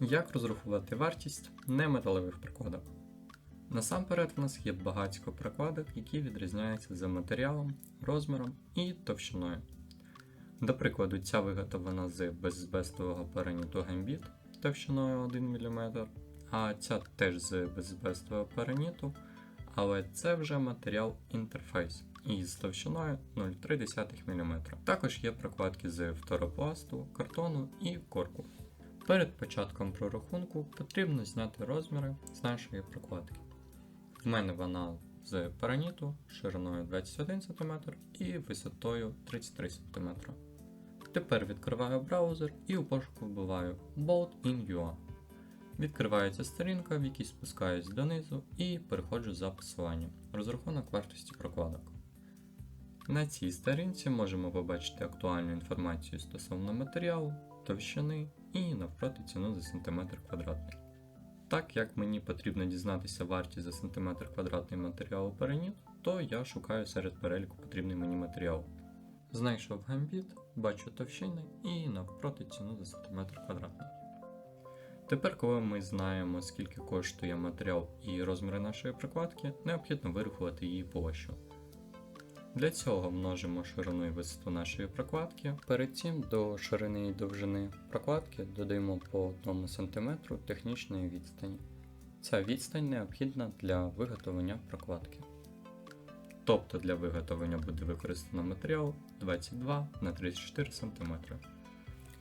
Як розрахувати вартість неметалевих прикладок? Насамперед, в нас є багатько прикладок, які відрізняються за матеріалом, розміром і товщиною. До прикладу, ця виготовлена з беззбестового переніту гамбіт товщиною 1 мм, а ця теж з беззбестового переніту, але це вже матеріал інтерфейс із товщиною 0,3 мм. Також є прокладки з фторопласту, картону і корку. Перед початком прорахунку потрібно зняти розміри з нашої прокладки. В мене вона з параніту шириною 21 см і висотою 33 см. Тепер відкриваю браузер і у пошуку вбиваю Bolt in UA. Відкривається сторінка, в якій спускаюсь донизу і переходжу за посиланням розрахунок вартості прокладок. На цій сторінці можемо побачити актуальну інформацію стосовно матеріалу, товщини і навпроти ціну за сантиметр квадратний. Так як мені потрібно дізнатися вартість за сантиметр квадратний матеріалу переніт, то я шукаю серед переліку потрібний мені матеріал. Знайшов гамбіт, бачу товщини і навпроти ціну за сантиметр квадратний. Тепер, коли ми знаємо, скільки коштує матеріал і розміри нашої прикладки, необхідно вирахувати її площу. Для цього множимо ширину і висоту нашої прокладки. Перед цим до ширини і довжини прокладки додаємо по 1 см технічної відстані. Ця відстань необхідна для виготовлення прокладки. Тобто для виготовлення буде використано матеріал 22 на 34 см.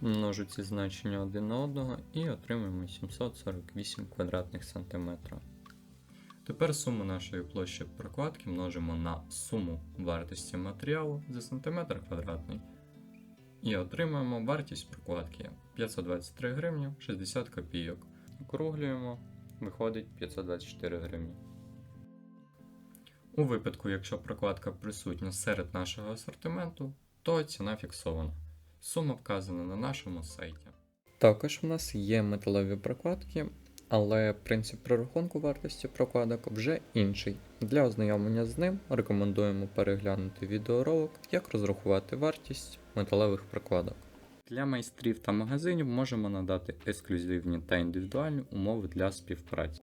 Множу ці значення один на одного і отримуємо 748 квадратних сантиметра. Тепер суму нашої площі прокладки множимо на суму вартості матеріалу за сантиметр квадратний. І отримаємо вартість прокладки 523 гривні 60 копійок. Округлюємо, виходить 524 гривні. У випадку, якщо прокладка присутня серед нашого асортименту, то ціна фіксована. Сума вказана на нашому сайті. Також у нас є металеві прокладки, але принцип прорахунку вартості прокладок вже інший. Для ознайомлення з ним рекомендуємо переглянути відеоролик, як розрахувати вартість металевих прокладок. Для майстрів та магазинів можемо надати ексклюзивні та індивідуальні умови для співпраці.